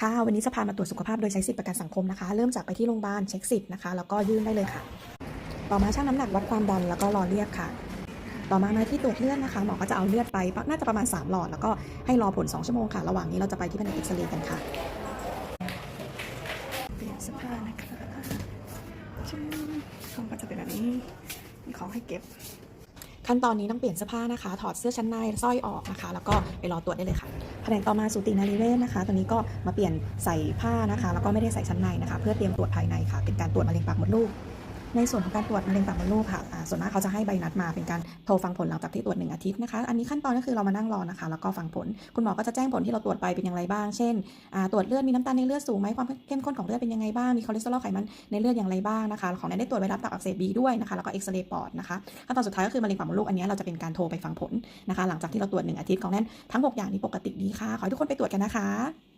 ค่ะวันนี้จะพามาตรวจสุขภาพโดยใช้สิทธิประกันสังคมนะคะ เริ่มจากไปที่โรงพยาบาลเช็คสิทธิ์นะคะ แล้วก็ยื่นได้เลยค่ะ ต่อมาชั่งน้ำหนักวัดความดันแล้วก็รอเรียกค่ะ ต่อมามาที่ตรวจเลือดนะคะหมอก็จะเอาเลือดไปน่าจะประมาณ 3 หลอด แล้วก็ให้รอผล 2 ชั่วโมงค่ะ ระหว่างนี้เราจะไปที่แผนกเอ็กซเรย์กันค่ะเปลี่ยนเสื้อผ้านะคะชิ้นของก็จะเป็นแบบนี้มีของให้เก็บ ขั้นตอนนี้ต้องเปลี่ยนเสื้อผ้านะคะ ถอดเสื้อชั้นในสร้อยออกนะคะ แล้วก็ไปรอตรวจได้เลยค่ะแผนกต่อมาสูตินารีเวชนะคะ ตอนนี้ก็มาเปลี่ยนใส่ผ้านะคะ แล้วก็ไม่ได้ใส่ชั้นในนะคะ เพื่อเตรียมตรวจภายในค่ะ เป็นการตรวจมะเร็งปากมดลูก ในส่วนของการตรวจมะเร็งปากมดลูกค่ะส่วนมากเขาจะให้ใบนัดมาเป็นการโทรฟังผลหลังจากที่ตรวจหนึ่งอาทิตย์นะคะ อันนี้ขั้นตอนก็คือเรามานั่งรอนะคะ แล้วก็ฟังผล คุณหมอก็จะแจ้งผลที่เราตรวจไปเป็นอย่างไรบ้าง เช่น ตรวจเลือดมีน้ำตาลในเลือดสูงไหมความเข้มข้นของเลือดเป็นยังไงบ้าง มีคอเลสเตอรอลไขมันในเลือดอย่างไรบ้างนะคะ ของนั้นได้ตรวจไวรัสตับอักเสบบีด้วยนะคะ แล้วก็เอ็กซเรย์ปอดนะคะ ขั้นตอนสุดท้ายก็คือมะเร็งปากมดลูกอันนี้เราจะเป็นการโทรไปฟังผลนะคะ หลังจากที่เราตรวจหนึ่งอาทิตย์ของนั้นทั้งหกอย่างนี้ปกติดีค่ะ ขอให้ทุกคนไปตรวจกันนะคะ